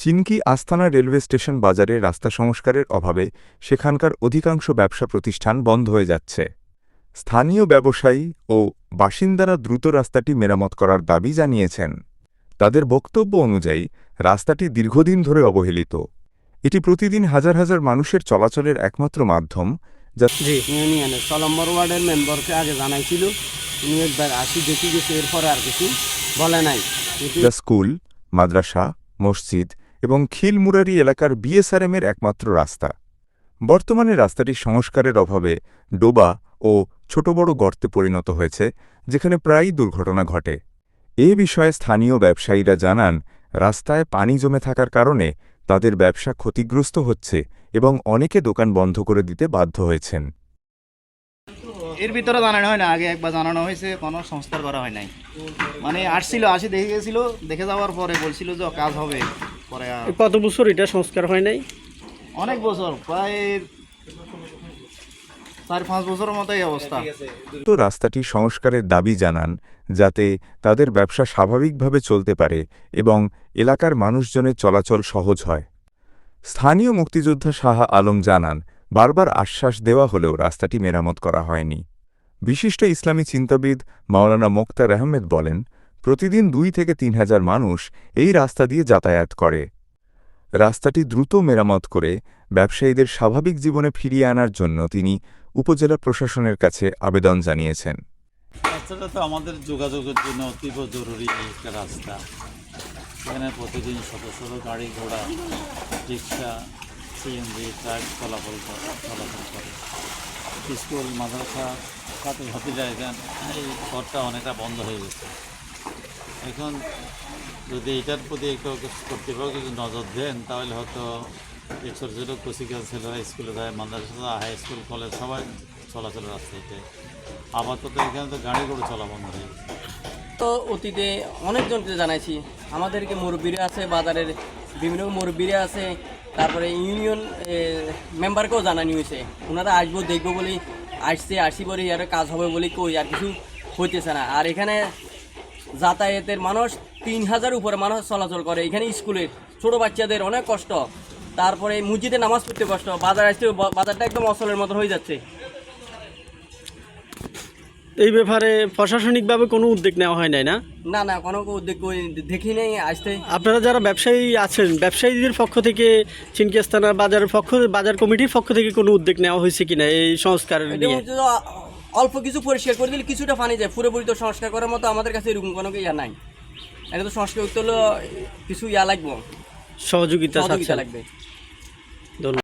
চিনকি আস্তানা railway station বাজারে রাস্তা সংস্কারের অভাবে সেখানকার অধিকাংশ ব্যবসা প্রতিষ্ঠান বন্ধ হয়ে যাচ্ছে। স্থানীয় ব্যবসায়ী ও বাসিন্দারা দ্রুত রাস্তাটি মেরামত করার দাবি জানিয়েছেন। তাদের বক্তব্য অনুযায়ী রাস্তাটি দীর্ঘদিন ধরে অবহেলিত। এটি প্রতিদিন হাজার হাজার মানুষের চলাচলের একমাত্র মাধ্যম যা ছ নম্বর ওয়ার্ডের মেম্বারকে আগে জানাইছিল। উনি একবার আসি দেখি গেছে এরপরে আর কিছু বলে নাই। যা স্কুল মাদ্রাসা মসজিদ এবং খিলমুরারি এলাকার বিএসআরএমের একমাত্র রাস্তা। বর্তমানে রাস্তাটি সংস্কারের অভাবে ডোবা ও ছোট বড় গর্তে পরিণত হয়েছে, যেখানে প্রায়ই দুর্ঘটনা ঘটে। এ বিষয়ে স্থানীয় ব্যবসায়ীরা জানান, রাস্তায় পানি জমে থাকার কারণে তাদের ব্যবসা ক্ষতিগ্রস্ত হচ্ছে এবং অনেকে দোকান বন্ধ করে দিতে বাধ্য হয়েছেন। এর ভিতরে জানানো হয় না, আগে একবার জানানো হয়েছে, কোনো সংস্কার করা হয় নাই। মানে আসছিল, আসি দেখে গেছিল, দেখে যাওয়ার পরে বলছিল যে কাজ হবে। পরে কত বছর এটা সংস্কার হয় নাই? অনেক বছর প্রায় চার পাঁচ বছরের মতো এই অবস্থা। তো রাস্তাটি সংস্কারের দাবি জানান যাতে তাদের ব্যবসা স্বাভাবিকভাবে চলতে পারে এবং এলাকার মানুষজনের চলাচল সহজ হয়। স্থানীয় মুক্তিযোদ্ধা শাহ আলম জানান বারবার আশ্বাস দেওয়া হলেও রাস্তাটি মেরামত করা হয়নি। বিশিষ্ট ইসলামী চিন্তাবিদ মাওলানা মোক্তার আহমেদ বলেন প্রতিদিন দুই থেকে তিন হাজার মানুষ এই রাস্তা দিয়ে যাতায়াত করে। রাস্তাটি দ্রুত মেরামত করে ব্যবসায়ীদের স্বাভাবিক জীবনে ফিরিয়ে আনার জন্য তিনি উপজেলা প্রশাসনের কাছে আবেদন জানিয়েছেন। রাস্তাটা তো আমাদের যোগাযোগের জন্য অতীব জরুরি একটা রাস্তা। এখানে প্রতিদিন শত শত গাড়ি ঘোড়া, রিক্সা সিএনজি ট্রাক চলাচল করে চলাচল করে। স্কুল, মাদ্রাসা ভাতিরা এখান এই ঘরটা অনেকটা বন্ধ হয়ে গেছে। এখন যদি এটার প্রতি একটু কর্তৃপক্ষ যদি নজর দেন, তাহলে হয়তো এই ছোটো ছোটো কোচিকাল ছেলেরা স্কুলে যায়, মাদ্রাসা হাই স্কুল কলেজ সবাই চলাচলের রাস্তাতে আপাতত এখানে তো গাড়ি করে চলা বন্ধ হয়ে তো অতীতে অনেকজনকে জানাইছি, আমাদেরকে মুরব্বীরা আছে, বাজারের বিভিন্ন মুরব্বীরা আছে, তারপরে ইউনিয়ন মেম্বারকেও জানানি হয়েছে। ওনারা আসব, দেখব বলি, আসছে, আসি বলি, আর কাজ হবে বলি কই, আর কিছু হইতেছে না। আর এখানে যাতায়াতের মানুষ তিন হাজার উপরে মানুষ চলাচল করে। এখানে স্কুলের ছোট বাচ্চাদের অনেক কষ্ট। তারপরে মসজিদে নামাজ পড়তে কষ্ট। বাজার আসতে বাজারটা একদম অচলের মতন হয়ে যাচ্ছে। এই ব্যাপারে প্রশাসনিকভাবে কোনো উদ্যোগ নেওয়া হয় নাই না? না না কোনো উদ্যোগ দেখি নেই আসতে। আপনারা যারা ব্যবসায়ী আছেন ব্যবসায়ীদের পক্ষ থেকে চিনকিস্তানা বাজারের পক্ষ বাজার কমিটির পক্ষ থেকে কোনো উদ্যোগ নেওয়া হয়েছে কিনা এই সংস্কার নিয়ে? অল্প কিছু পরিষ্কার করে দিলে কিছুটা পানি যায়। পুরোপুরি তো সংস্কার করার মতো আমাদের কাছে এরকম কোনো ইয়া নাই। এটা তো সংস্কার করতে হলো কিছু ইয়া লাগবে। সহযোগিতা সহযোগিতা লাগবে। ধন্যবাদ।